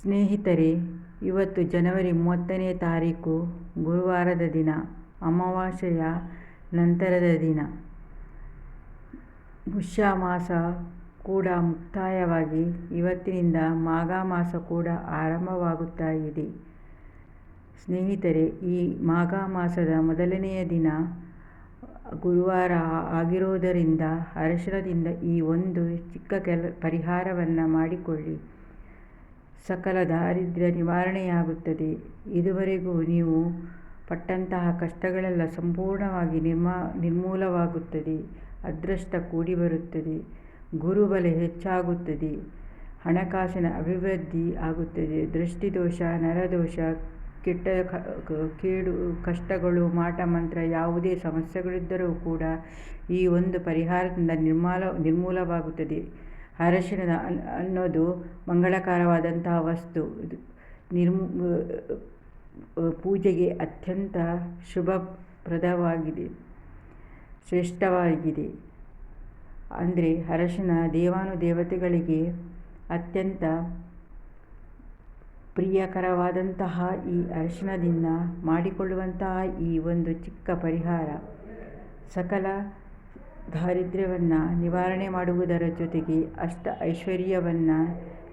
ಸ್ನೇಹಿತರೆ, ಇವತ್ತು ಜನವರಿ ಮೂವತ್ತನೇ ತಾರೀಕು ಗುರುವಾರದ ದಿನ, ಅಮಾವಾಸ್ಯೆಯ ನಂತರದ ದಿನ. ಪುಷ್ಯ ಮಾಸ ಕೂಡ ಮುಕ್ತಾಯವಾಗಿ ಇವತ್ತಿನಿಂದ ಮಾಘ ಮಾಸ ಕೂಡ ಆರಂಭವಾಗುತ್ತಾ ಇದೆ. ಸ್ನೇಹಿತರೆ, ಈ ಮಾಘ ಮಾಸದ ಮೊದಲನೆಯ ದಿನ ಗುರುವಾರ ಆಗಿರೋದರಿಂದ ಅರಶಿನದಿಂದ ಈ ಒಂದು ಚಿಕ್ಕ ಕೆಲ ಪರಿಹಾರವನ್ನು ಮಾಡಿಕೊಳ್ಳಿ. ಸಕಲ ದಾರಿದ್ರ್ಯ ನಿವಾರಣೆಯಾಗುತ್ತದೆ. ಇದುವರೆಗೂ ನೀವು ಪಟ್ಟಂತಹ ಕಷ್ಟಗಳೆಲ್ಲ ಸಂಪೂರ್ಣವಾಗಿ ನಿರ್ಮಾ, ನಿರ್ಮೂಲವಾಗುತ್ತದೆ. ಅದೃಷ್ಟ ಕೂಡಿ ಬರುತ್ತದೆ. ಗುರುಬಲ ಹೆಚ್ಚಾಗುತ್ತದೆ. ಹಣಕಾಸಿನ ಅಭಿವೃದ್ಧಿ ಆಗುತ್ತದೆ. ದೃಷ್ಟಿದೋಷ, ನರದೋಷ, ಕೆಟ್ಟ ಕೇಡು, ಕಷ್ಟಗಳು, ಮಾಟ, ಮಂತ್ರ ಯಾವುದೇ ಸಮಸ್ಯೆಗಳಿದ್ದರೂ ಕೂಡ ಈ ಒಂದು ಪರಿಹಾರದಿಂದ ನಿರ್ಮಾಲ, ನಿರ್ಮೂಲವಾಗುತ್ತದೆ. ಅರಶಿಣದ ಅನ್ನೋದು ಮಂಗಳಕರವಾದಂತಹ ವಸ್ತು. ನಿರ್ಮ ಪೂಜೆಗೆ ಅತ್ಯಂತ ಶುಭಪ್ರದವಾಗಿದೆ, ಶ್ರೇಷ್ಠವಾಗಿದೆ. ಅಂದರೆ ಅರಶಿನ ದೇವಾನುದೇವತೆಗಳಿಗೆ ಅತ್ಯಂತ ಪ್ರಿಯಕರವಾದಂತಹ ಈ ಅರಶಿನದಿಂದ ಮಾಡಿಕೊಳ್ಳುವಂತಹ ಈ ಒಂದು ಚಿಕ್ಕ ಪರಿಹಾರ. ಸಕಲ ದಾರಿದ್ರ್ಯವನ್ನು ನಿವಾರಣೆ ಮಾಡುವುದರ ಜೊತೆಗೆ ಅಷ್ಟ ಐಶ್ವರ್ಯವನ್ನು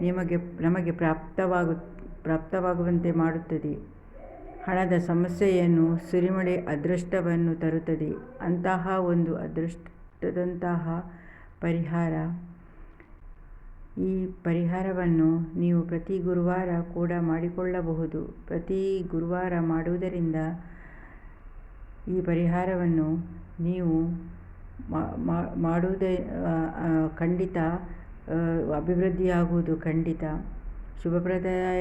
ನಿಮಗೆ, ನಮಗೆ ಪ್ರಾಪ್ತವಾಗು, ಪ್ರಾಪ್ತವಾಗುವಂತೆ ಮಾಡುತ್ತದೆ. ಹಣದ ಸಮಸ್ಯೆಯನ್ನು ಸುರಿಮಳೆ ಅದೃಷ್ಟವನ್ನು ತರುತ್ತದೆ. ಅಂತಹ ಒಂದು ಅದೃಷ್ಟದಂತಹ ಪರಿಹಾರ, ಈ ಪರಿಹಾರವನ್ನು ನೀವು ಪ್ರತಿ ಗುರುವಾರ ಕೂಡ ಮಾಡಿಕೊಳ್ಳಬಹುದು. ಪ್ರತಿ ಗುರುವಾರ ಮಾಡುವುದರಿಂದ ಈ ಪರಿಹಾರವನ್ನು ನೀವು ಮಾಡುವುದೇ ಖಂಡಿತ ಅಭಿವೃದ್ಧಿಯಾಗುವುದು ಖಂಡಿತ. ಶುಭಪ್ರದಾಯ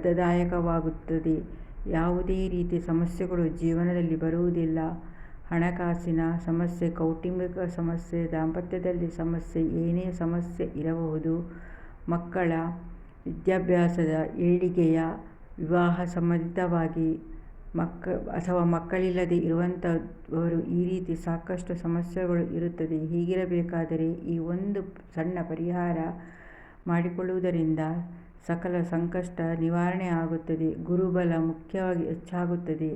ಪ್ರದಾಯಕವಾಗುತ್ತದೆ ಯಾವುದೇ ರೀತಿಯ ಸಮಸ್ಯೆಗಳು ಜೀವನದಲ್ಲಿ ಬರುವುದಿಲ್ಲ. ಹಣಕಾಸಿನ ಸಮಸ್ಯೆ, ಕೌಟುಂಬಿಕ ಸಮಸ್ಯೆ, ದಾಂಪತ್ಯದಲ್ಲಿ ಸಮಸ್ಯೆ, ಏನೇ ಸಮಸ್ಯೆ ಇರಬಹುದು, ಮಕ್ಕಳ ವಿದ್ಯಾಭ್ಯಾಸದ ಏಳಿಗೆಯ ವಿವಾಹ ಸಂಬಂಧಿತವಾಗಿ ಮಕ್ಕ, ಅಥವಾ ಮಕ್ಕಳಿಲ್ಲದೆ ಇರುವಂಥವರು ಈ ರೀತಿ ಸಾಕಷ್ಟು ಸಮಸ್ಯೆಗಳು ಇರುತ್ತದೆ. ಹೀಗಿರಬೇಕಾದರೆ ಈ ಒಂದು ಸಣ್ಣ ಪರಿಹಾರ ಮಾಡಿಕೊಳ್ಳುವುದರಿಂದ ಸಕಲ ಸಂಕಷ್ಟ ನಿವಾರಣೆ ಆಗುತ್ತದೆ. ಗುರುಬಲ ಮುಖ್ಯವಾಗಿ ಹೆಚ್ಚಾಗುತ್ತದೆ.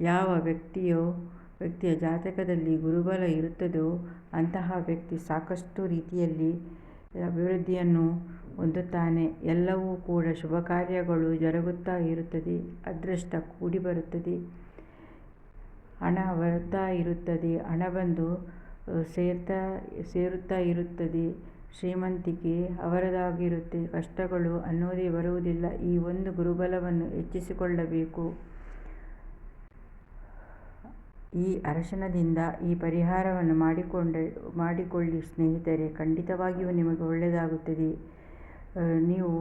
ಯಾವ ವ್ಯಕ್ತಿಯೋ, ವ್ಯಕ್ತಿಯ ಜಾತಕದಲ್ಲಿ ಗುರುಬಲ ಇರುತ್ತದೋ ಅಂತಹ ವ್ಯಕ್ತಿ ಸಾಕಷ್ಟು ರೀತಿಯಲ್ಲಿ ಅಭಿವೃದ್ಧಿಯನ್ನು ಹೊಂದುತ್ತಾನೆ. ಎಲ್ಲವೂ ಕೂಡ ಶುಭ ಕಾರ್ಯಗಳು ಜರುಗುತ್ತಾ ಇರುತ್ತದೆ. ಅದೃಷ್ಟ ಕೂಡಿ ಬರುತ್ತದೆ ಹಣ ಬರುತ್ತಾ ಇರುತ್ತದೆ. ಹಣ ಬಂದು ಸೇರ್ತಾ, ಸೇರುತ್ತಾ ಇರುತ್ತದೆ. ಶ್ರೀಮಂತಿಕೆ ಅವರದಾಗಿರುತ್ತೆ. ಕಷ್ಟಗಳು ಅನ್ನೋದೇ ಬರುವುದಿಲ್ಲ. ಈ ಒಂದು ಗುರುಬಲವನ್ನು ಹೆಚ್ಚಿಸಿಕೊಳ್ಳಬೇಕು. ಈ ಅರಶನದಿಂದ ಈ ಪರಿಹಾರವನ್ನು ಮಾಡಿಕೊಂಡ, ಮಾಡಿಕೊಳ್ಳಿ ಸ್ನೇಹಿತರೆ. ಖಂಡಿತವಾಗಿಯೂ ನಿಮಗೆ ಒಳ್ಳೆಯದಾಗುತ್ತದೆ. ನೀವು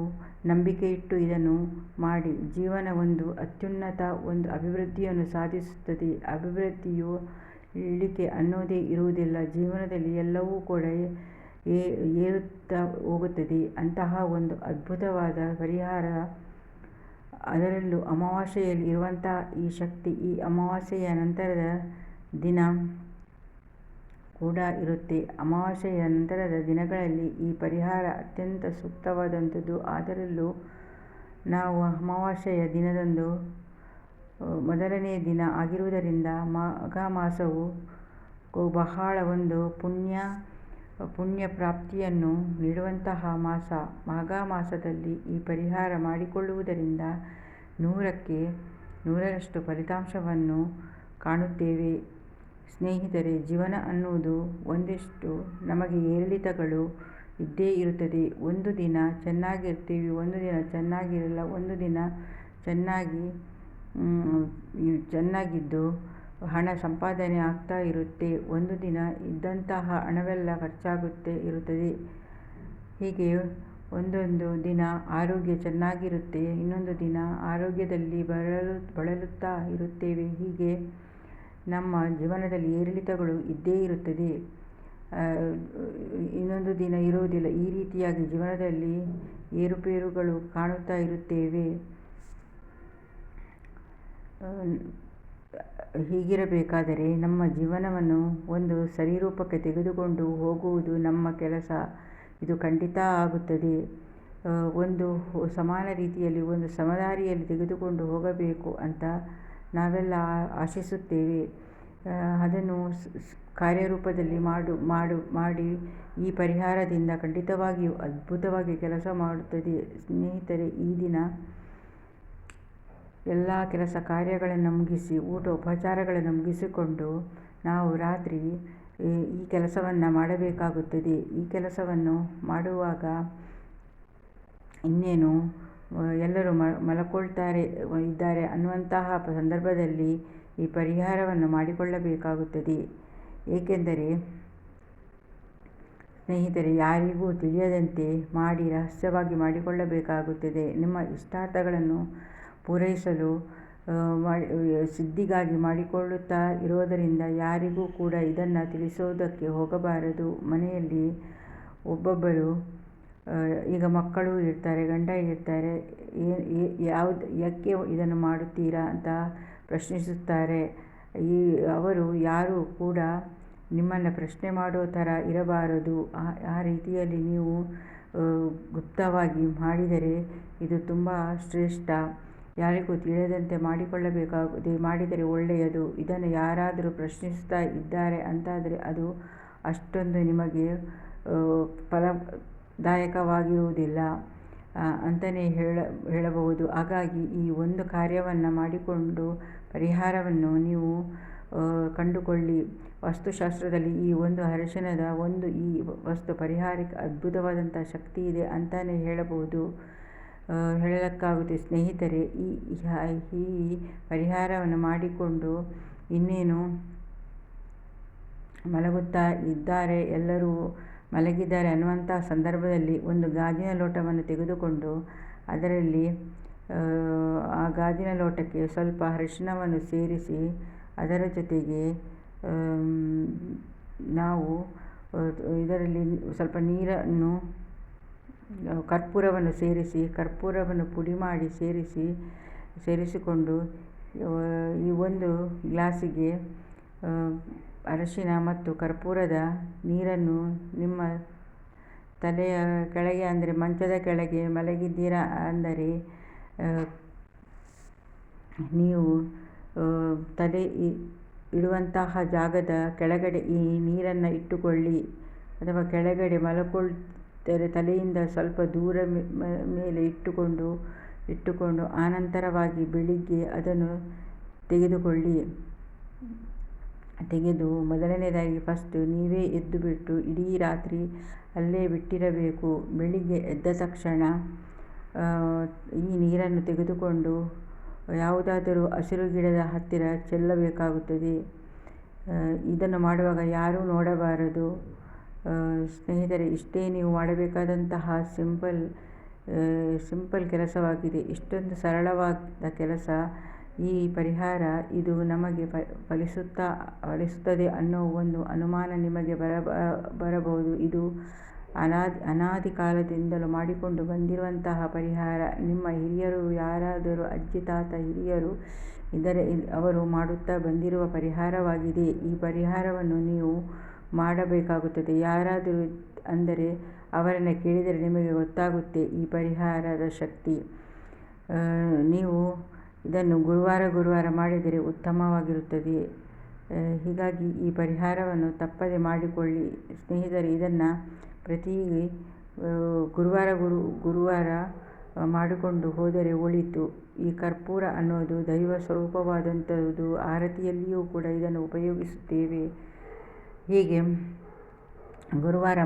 ನಂಬಿಕೆ ಇಟ್ಟು ಇದನ್ನು ಮಾಡಿ. ಜೀವನ ಒಂದು ಅತ್ಯುನ್ನತ ಒಂದು ಅಭಿವೃದ್ಧಿಯನ್ನು ಸಾಧಿಸುತ್ತದೆ. ಅಭಿವೃದ್ಧಿಯು ಇಳಿಕೆ ಅನ್ನೋದೇ ಇರುವುದಿಲ್ಲ. ಜೀವನದಲ್ಲಿ ಎಲ್ಲವೂ ಕೂಡ ಏರುತ್ತಾ ಹೋಗುತ್ತದೆ. ಅಂತಹ ಒಂದು ಅದ್ಭುತವಾದ ಪರಿಹಾರ ಅದರಲ್ಲೂ ಅಮಾವಾಸ್ಯೆಯಲ್ಲಿ ಇರುವಂತಹ ಈ ಶಕ್ತಿ ಈ ಅಮಾವಾಸ್ಯೆಯ ನಂತರದ ದಿನ ಕೂಡ ಇರುತ್ತೆ. ಅಮಾವಾಸ್ಯೆಯ ನಂತರದ ದಿನಗಳಲ್ಲಿ ಈ ಪರಿಹಾರ ಅತ್ಯಂತ ಸೂಕ್ತವಾದಂಥದ್ದು. ಅದರಲ್ಲೂ ನಾವು ಅಮಾವಾಸ್ಯೆಯ ದಿನದಂದು ಮೊದಲನೇ ದಿನ ಆಗಿರುವುದರಿಂದ ಮಾಘ ಮಾಸವು ಬಹಳ ಒಂದು ಪುಣ್ಯ ಪುಣ್ಯ ಪ್ರಾಪ್ತಿಯನ್ನು ನೀಡುವಂತಹ ಮಾಸ. ಮಾಘ ಮಾಸದಲ್ಲಿ ಈ ಪರಿಹಾರ ಮಾಡಿಕೊಳ್ಳುವುದರಿಂದ ನೂರಕ್ಕೆ ನೂರರಷ್ಟು ಫಲಿತಾಂಶವನ್ನು ಕಾಣುತ್ತೇವೆ. ಸ್ನೇಹಿತರೆ, ಜೀವನ ಅನ್ನುವುದು ಒಂದಿಷ್ಟು ನಮಗೆ ಏರಿಳಿತಗಳು ಇದ್ದೇ ಇರುತ್ತದೆ. ಒಂದು ದಿನ ಚೆನ್ನಾಗಿರ್ತೀವಿ, ಒಂದು ದಿನ ಚೆನ್ನಾಗಿರಲ್ಲ, ಒಂದು ದಿನ ಚೆನ್ನಾಗಿ ಚೆನ್ನಾಗಿದ್ದು ಹಣ ಸಂಪಾದನೆ ಆಗ್ತಾ ಇರುತ್ತೆ. ಒಂದು ದಿನ ಇದ್ದಂತಹ ಹಣವೆಲ್ಲ ಖರ್ಚಾಗುತ್ತೆ, ಇರುತ್ತದೆ. ಹೀಗೆ ಒಂದೊಂದು ದಿನ ಆರೋಗ್ಯ ಚೆನ್ನಾಗಿರುತ್ತೆ, ಇನ್ನೊಂದು ದಿನ ಆರೋಗ್ಯದಲ್ಲಿ ಬಳಲು, ಬಳಲುತ್ತಾ ಇರುತ್ತೇವೆ. ಹೀಗೆ ನಮ್ಮ ಜೀವನದಲ್ಲಿ ಏರಿಳಿತಗಳು ಇದ್ದೇ ಇರುತ್ತದೆ. ಇನ್ನೊಂದು ದಿನ ಇರುವುದಿಲ್ಲ. ಈ ರೀತಿಯಾಗಿ ಜೀವನದಲ್ಲಿ ಏರುಪೇರುಗಳು ಕಾಣುತ್ತಾ ಇರುತ್ತೇವೆ. ಹೀಗಿರಬೇಕಾದರೆ ನಮ್ಮ ಜೀವನವನ್ನು ಒಂದು ಸರಿರೂಪಕ್ಕೆ ತೆಗೆದುಕೊಂಡು ಹೋಗುವುದು ನಮ್ಮ ಕೆಲಸ. ಇದು ಖಂಡಿತ ಆಗುತ್ತದೆ. ಒಂದು ಸಮಾನ ರೀತಿಯಲ್ಲಿ, ಒಂದು ಸಮದಾರಿಯಲ್ಲಿ ತೆಗೆದುಕೊಂಡು ಹೋಗಬೇಕು ಅಂತ ನಾವೆಲ್ಲ ಆಶಿಸುತ್ತೇವೆ. ಅದನ್ನು ಕಾರ್ಯರೂಪದಲ್ಲಿ ಮಾಡು ಮಾಡು, ಮಾಡಿ ಈ ಪರಿಹಾರದಿಂದ ಖಂಡಿತವಾಗಿಯೂ ಅದ್ಭುತವಾಗಿ ಕೆಲಸ ಮಾಡುತ್ತದೆ. ಸ್ನೇಹಿತರೆ, ಈ ದಿನ ಎಲ್ಲ ಕೆಲಸ ಕಾರ್ಯಗಳನ್ನು ಮುಗಿಸಿ ಊಟ, ಉಪಚಾರಗಳನ್ನು ಮುಗಿಸಿಕೊಂಡು ನಾವು ರಾತ್ರಿ ಈ ಕೆಲಸವನ್ನು ಮಾಡಬೇಕಾಗುತ್ತದೆ. ಈ ಕೆಲಸವನ್ನು ಮಾಡುವಾಗ ಇನ್ನೇನು ಎಲ್ಲರೂ ಮಲಕೊಳ್ತಾರೆ ಇದ್ದಾರೆ ಅನ್ನುವಂತಹ ಸಂದರ್ಭದಲ್ಲಿ ಈ ಪರಿಹಾರವನ್ನು ಮಾಡಿಕೊಳ್ಳಬೇಕಾಗುತ್ತದೆ. ಏಕೆಂದರೆ ಸ್ನೇಹಿತರೆ, ಯಾರಿಗೂ ತಿಳಿಯದಂತೆ ಮಾಡಿ, ರಹಸ್ಯವಾಗಿ ಮಾಡಿಕೊಳ್ಳಬೇಕಾಗುತ್ತದೆ. ನಿಮ್ಮ ಇಷ್ಟಾರ್ಥಗಳನ್ನು ಪೂರೈಸಲು ಸಿದ್ಧಿಗಾಗಿ ಮಾಡಿಕೊಳ್ಳುತ್ತಾ ಇರೋದರಿಂದ ಯಾರಿಗೂ ಕೂಡ ಇದನ್ನು ತಿಳಿಸೋದಕ್ಕೆ ಹೋಗಬಾರದು. ಮನೆಯಲ್ಲಿ ಒಬ್ಬೊಬ್ಬರು ಈಗ ಮಕ್ಕಳು ಇರ್ತಾರೆ, ಗಂಡ ಇರ್ತಾರೆ ಯಾವ್ದು, ಯಾಕೆ ಇದನ್ನು ಮಾಡುತ್ತೀರಾ ಅಂತ ಪ್ರಶ್ನಿಸುತ್ತಾರೆ. ಈ, ಅವರು ಯಾರೂ ಕೂಡ ನಿಮ್ಮನ್ನು ಪ್ರಶ್ನೆ ಮಾಡೋ ಥರ ಇರಬಾರದು. ಆ ರೀತಿಯಲ್ಲಿ ನೀವು ಗುಪ್ತವಾಗಿ ಮಾಡಿದರೆ ಇದು ತುಂಬ ಶ್ರೇಷ್ಠ. ಯಾರಿಗೂ ತಿಳಿಯದಂತೆ ಮಾಡಿಕೊಳ್ಳಬೇಕಾಗದೆ ಮಾಡಿದರೆ ಒಳ್ಳೆಯದು. ಇದನ್ನು ಯಾರಾದರೂ ಪ್ರಶ್ನಿಸ್ತಾ ಇದ್ದಾರೆ ಅಂತಾದರೆ ಅದು ಅಷ್ಟೊಂದು ನಿಮಗೆ ಫಲದಾಯಕವಾಗಿರುವುದಿಲ್ಲ ಅಂತಲೇ ಹೇಳ, ಹೇಳಬಹುದು. ಹಾಗಾಗಿ ಈ ಒಂದು ಕಾರ್ಯವನ್ನು ಮಾಡಿಕೊಂಡು ಪರಿಹಾರವನ್ನು ನೀವು ಕಂಡುಕೊಳ್ಳಿ. ವಾಸ್ತುಶಾಸ್ತ್ರದಲ್ಲಿ ಈ ಒಂದು ಅರಿಶಿಣದ ಒಂದು ಈ ವಸ್ತು ಪರಿಹಾರಕ್ಕೆ ಅದ್ಭುತವಾದಂಥ ಶಕ್ತಿ ಇದೆ ಅಂತಲೇ ಹೇಳಬಹುದು. ಹೇಳಲಿಕ್ಕಾಗುತ್ತೆ. ಸ್ನೇಹಿತರೆ, ಈ ಈ ಪರಿಹಾರವನ್ನು ಮಾಡಿಕೊಂಡು ಇನ್ನೇನು ಮಲಗುತ್ತಾ ಇದ್ದಾರೆ ಎಲ್ಲರೂ ಮಲಗಿದ್ದಾರೆ ಅನ್ನುವಂಥ ಸಂದರ್ಭದಲ್ಲಿ ಒಂದು ಗಾಜಿನ ಲೋಟವನ್ನು ತೆಗೆದುಕೊಂಡು ಅದರಲ್ಲಿ, ಆ ಗಾಜಿನ ಲೋಟಕ್ಕೆ ಸ್ವಲ್ಪ ಅರಿಶಿಣವನ್ನು ಸೇರಿಸಿ ಅದರ ಜೊತೆಗೆ ನಾವು ಇದರಲ್ಲಿ ಸ್ವಲ್ಪ ನೀರನ್ನು ಕರ್ಪೂರವನ್ನು ಸೇರಿಸಿ, ಕರ್ಪೂರವನ್ನು ಪುಡಿ ಮಾಡಿ ಸೇರಿಸಿ, ಸೇರಿಸಿಕೊಂಡು ಈ ಒಂದು ಗ್ಲಾಸಿಗೆ ಅರಶಿನ ಮತ್ತು ಕರ್ಪೂರದ ನೀರನ್ನು ನಿಮ್ಮ ತಲೆಯ ಕೆಳಗೆ ಅಂದರೆ ಮಂಚದ ಕೆಳಗೆ ಮಲಗಿದ್ದೀರಾ ಅಂದರೆ ನೀವು ತಲೆ ಇಡುವಂತಹ ಜಾಗದ ಕೆಳಗಡೆ ಈ ನೀರನ್ನು ಇಟ್ಟುಕೊಳ್ಳಿ ಅಥವಾ ಕೆಳಗಡೆ ಮಲಕೊಳ್ತಾರೆ ತಲೆಯಿಂದ ಸ್ವಲ್ಪ ದೂರ ಮೇಲೆ ಇಟ್ಟುಕೊಂಡು ಇಟ್ಟುಕೊಂಡು ಆನಂತರವಾಗಿ ಬೆಳಿಗ್ಗೆ ಅದನ್ನು ತೆಗೆದುಕೊಳ್ಳಿ. ತೆಗೆದು ಮೊದಲನೇದಾಗಿ ಫಸ್ಟು ನೀವೇ ಎದ್ದು ಬಿಟ್ಟು ಇಡೀ ರಾತ್ರಿ ಅಲ್ಲೇ ಬಿಟ್ಟಿರಬೇಕು. ಬೆಳಿಗ್ಗೆ ಎದ್ದ ತಕ್ಷಣ ಈ ನೀರನ್ನು ತೆಗೆದುಕೊಂಡು ಯಾವುದಾದರೂ ಹಸಿರು ಗಿಡದ ಹತ್ತಿರ ಚೆಲ್ಲಬೇಕಾಗುತ್ತದೆ. ಇದನ್ನು ಮಾಡುವಾಗ ಯಾರೂ ನೋಡಬಾರದು. ಸ್ನೇಹಿತರೆ, ಇಷ್ಟೇ ನೀವು ಮಾಡಬೇಕಾದಂತಹ ಸಿಂಪಲ್ ಸಿಂಪಲ್ ಕೆಲಸವಾಗಿದೆ. ಇಷ್ಟೊಂದು ಸರಳವಾದ ಕೆಲಸ. ಈ ಪರಿಹಾರ ಇದು ನಮಗೆ ಫಲಿಸುತ್ತಾ, ಫಲಿಸುತ್ತದೆ ಅನ್ನೋ ಒಂದು ಅನುಮಾನ ನಿಮಗೆ ಬರ ಬರಬಹುದು. ಇದು ಅನಾದಿ ಅನಾದಿ ಕಾಲದಿಂದಲೂ ಮಾಡಿಕೊಂಡು ಬಂದಿರುವಂತಹ ಪರಿಹಾರ. ನಿಮ್ಮ ಹಿರಿಯರು ಯಾರಾದರೂ, ಅಜ್ಜಿ, ತಾತ, ಹಿರಿಯರು ಇದರ ಅವರು ಮಾಡುತ್ತಾ ಬಂದಿರುವ ಪರಿಹಾರವಾಗಿದೆ. ಈ ಪರಿಹಾರವನ್ನು ನೀವು ಮಾಡಬೇಕಾಗುತ್ತದೆ. ಯಾರಾದರೂ ಅಂದರೆ ಅವರನ್ನು ಕೇಳಿದರೆ ನಿಮಗೆ ಗೊತ್ತಾಗುತ್ತೆ ಈ ಪರಿಹಾರದ ಶಕ್ತಿ. ನೀವು ಇದನ್ನು ಗುರುವಾರ ಗುರುವಾರ ಮಾಡಿದರೆ ಉತ್ತಮವಾಗಿರುತ್ತದೆ. ಹೀಗಾಗಿ ಈ ಪರಿಹಾರವನ್ನು ತಪ್ಪದೆ ಮಾಡಿಕೊಳ್ಳಿ. ಸ್ನೇಹಿತರೆ, ಇದನ್ನು ಪ್ರತಿ ಗುರುವಾರ ಗುರು, ಗುರುವಾರ ಮಾಡಿಕೊಂಡು ಹೋದರೆ ಒಳಿತು. ಈ ಕರ್ಪೂರ ಅನ್ನೋದು ದೈವ ಸ್ವರೂಪವಾದಂಥದ್ದು ಆರತಿಯಲ್ಲಿಯೂ ಕೂಡ ಇದನ್ನು ಉಪಯೋಗಿಸುತ್ತೇವೆ. ಹೀಗೆ ಗುರುವಾರ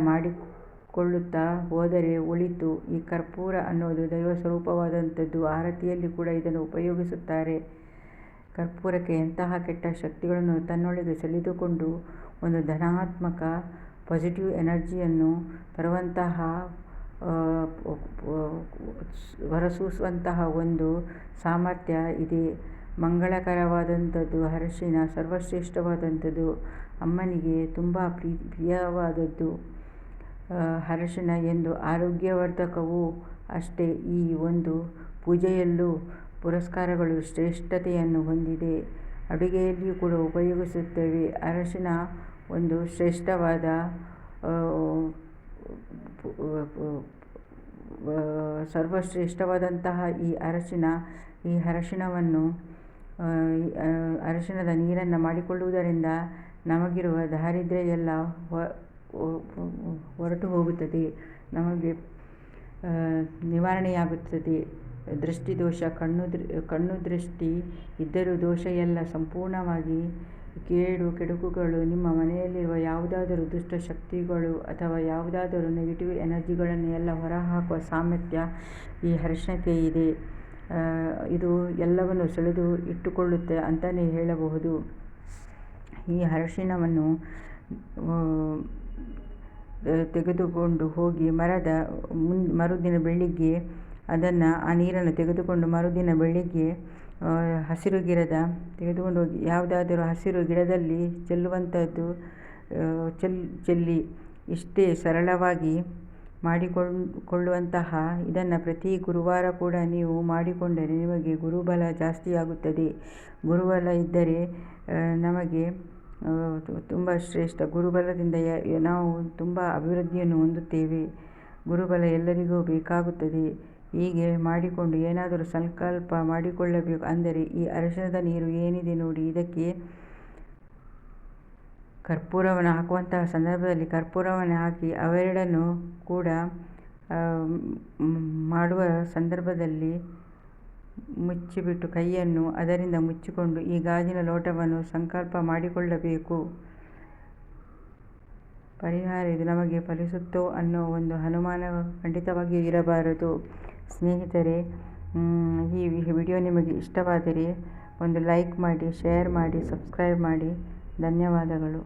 ಮಾಡಿಕೊಳ್ಳುತ್ತಾ ಹೋದರೆ ಒಳಿತು ಈ ಕರ್ಪೂರ ಅನ್ನೋದು ದೈವ ಸ್ವರೂಪವಾದಂಥದ್ದು ಆರತಿಯಲ್ಲಿ ಕೂಡ ಇದನ್ನು ಉಪಯೋಗಿಸುತ್ತಾರೆ. ಕರ್ಪೂರಕ್ಕೆ ಎಂತಹ ಕೆಟ್ಟ ಶಕ್ತಿಗಳನ್ನು ತನ್ನೊಳಗೆ ಸೆಳೆದುಕೊಂಡು ಒಂದು ಧನಾತ್ಮಕ ಪಾಸಿಟಿವ್ ಎನರ್ಜಿಯನ್ನು ತರುವಂತಹ ಹೊರಸೂಸುವಂತಹ ಒಂದು ಸಾಮರ್ಥ್ಯ ಇದೆ. ಮಂಗಳಕರವಾದಂಥದ್ದು, ಅರಶಿನ ಸರ್ವಶ್ರೇಷ್ಠವಾದಂಥದ್ದು, ಅಮ್ಮನಿಗೆ ತುಂಬ ಪ್ರೀ, ಪ್ರಿಯವಾದದ್ದು. ಅರಿಶಿಣ ಎಂದು ಆರೋಗ್ಯವರ್ಧಕವೂ ಅಷ್ಟೇ ಈ ಒಂದು ಪೂಜೆಯಲ್ಲೂ ಪುರಸ್ಕಾರಗಳು ಶ್ರೇಷ್ಠತೆಯನ್ನು ಹೊಂದಿದೆ. ಅಡುಗೆಯಲ್ಲಿಯೂ ಕೂಡ ಉಪಯೋಗಿಸುತ್ತೇವೆ. ಅರಶಿನ ಒಂದು ಶ್ರೇಷ್ಠವಾದ ಸರ್ವಶ್ರೇಷ್ಠವಾದಂತಹ ಈ ಅರಶಿನ, ಈ ಅರಶಿನವನ್ನು ಅರಶಿನದ ನೀರನ್ನು ಮಾಡಿಕೊಳ್ಳುವುದರಿಂದ ನಮಗಿರುವ ದಾರಿದ್ರ್ಯ ಎಲ್ಲ ಹೊರಟು ಹೋಗುತ್ತದೆ, ನಮಗೆ ನಿವಾರಣೆಯಾಗುತ್ತದೆ. ದೃಷ್ಟಿ ದೋಷ, ಕಣ್ಣು ಕಣ್ಣು ದೃಷ್ಟಿ ಇದ್ದರೂ ದೋಷ ಎಲ್ಲ ಸಂಪೂರ್ಣವಾಗಿ ಕೇಡು ಕೆಡುಕುಗಳು, ನಿಮ್ಮ ಮನೆಯಲ್ಲಿರುವ ಯಾವುದಾದರೂ ದುಷ್ಟ ಶಕ್ತಿಗಳು ಅಥವಾ ಯಾವುದಾದರೂ ನೆಗೆಟಿವ್ ಎನರ್ಜಿಗಳನ್ನು ಎಲ್ಲ ಹೊರಹಾಕುವ ಸಾಮರ್ಥ್ಯ ಈ ಹರ್ಷಣಕ್ಕೆ ಇದೆ. ಇದು ಎಲ್ಲವನ್ನು ಸೆಳೆದು ಇಟ್ಟುಕೊಳ್ಳುತ್ತೆ ಅಂತಲೇ ಹೇಳಬಹುದು. ಈ ಅರಿಶಿಣವನ್ನು ತೆಗೆದುಕೊಂಡು ಹೋಗಿ ಮರದ ಮುನ್, ಮರುದಿನ ಬೆಳಿಗ್ಗೆ ಅದನ್ನು ಆ ನೀರನ್ನು ತೆಗೆದುಕೊಂಡು ಮರುದಿನ ಬೆಳಿಗ್ಗೆ ಹಸಿರು ಗಿಡದ ತೆಗೆದುಕೊಂಡು ಹೋಗಿ, ಯಾವುದಾದರೂ ಹಸಿರು ಗಿಡದಲ್ಲಿ ಚೆಲ್ಲುವಂಥದ್ದು ಚೆಲ್, ಚೆಲ್ಲಿ ಇಷ್ಟೇ ಸರಳವಾಗಿ ಮಾಡಿಕೊಳ್ಳುವಂತಹ ಇದನ್ನು ಪ್ರತಿ ಗುರುವಾರ ಕೂಡ ನೀವು ಮಾಡಿಕೊಂಡರೆ ನಿಮಗೆ ಗುರುಬಲ ಜಾಸ್ತಿಯಾಗುತ್ತದೆ. ಗುರುಬಲ ಇದ್ದರೆ ನಮಗೆ ತುಂಬ ಶ್ರೇಷ್ಠ. ಗುರುಬಲದಿಂದ ನಾವು ತುಂಬ ಅಭಿವೃದ್ಧಿಯನ್ನು ಹೊಂದುತ್ತೇವೆ. ಗುರುಬಲ ಎಲ್ಲರಿಗೂ ಬೇಕಾಗುತ್ತದೆ. ಹೀಗೆ ಮಾಡಿಕೊಂಡು ಏನಾದರೂ ಸಂಕಲ್ಪ ಮಾಡಿಕೊಳ್ಳಬೇಕು ಅಂದರೆ ಈ ಅರಿಶಿನದ ನೀರು ಏನಿದೆ ನೋಡಿ. ಇದಕ್ಕೆ ಕರ್ಪೂರವನ್ನು ಹಾಕುವಂತಹ ಸಂದರ್ಭದಲ್ಲಿ ಕರ್ಪೂರವನ್ನು ಹಾಕಿ ಅವೆರಡನ್ನು ಕೂಡ ಮಾಡುವ ಸಂದರ್ಭದಲ್ಲಿ ಮುಚ್ಚಿಬಿಟ್ಟು ಕೈಯನ್ನು ಅದರಿಂದ ಮುಚ್ಚಿಕೊಂಡು ಈ ಗಾಜಿನ ಲೋಟವನ್ನು ಸಂಕಲ್ಪ ಮಾಡಿಕೊಳ್ಳಬೇಕು. ಪರಿಹಾರ ಇದು ನಮಗೆ ಫಲಿಸುತ್ತೋ ಅನ್ನೋ ಒಂದು ಅನುಮಾನ ಖಂಡಿತವಾಗಿಯೂ ಇರಬಾರದು. ಸ್ನೇಹಿತರೆ ಈ ವಿಡಿಯೋ ನಿಮಗೆ ಇಷ್ಟವಾದರೆ ಒಂದು ಲೈಕ್ ಮಾಡಿ, ಶೇರ್ ಮಾಡಿ, ಸಬ್ಸ್ಕ್ರೈಬ್ ಮಾಡಿ. ಧನ್ಯವಾದಗಳು.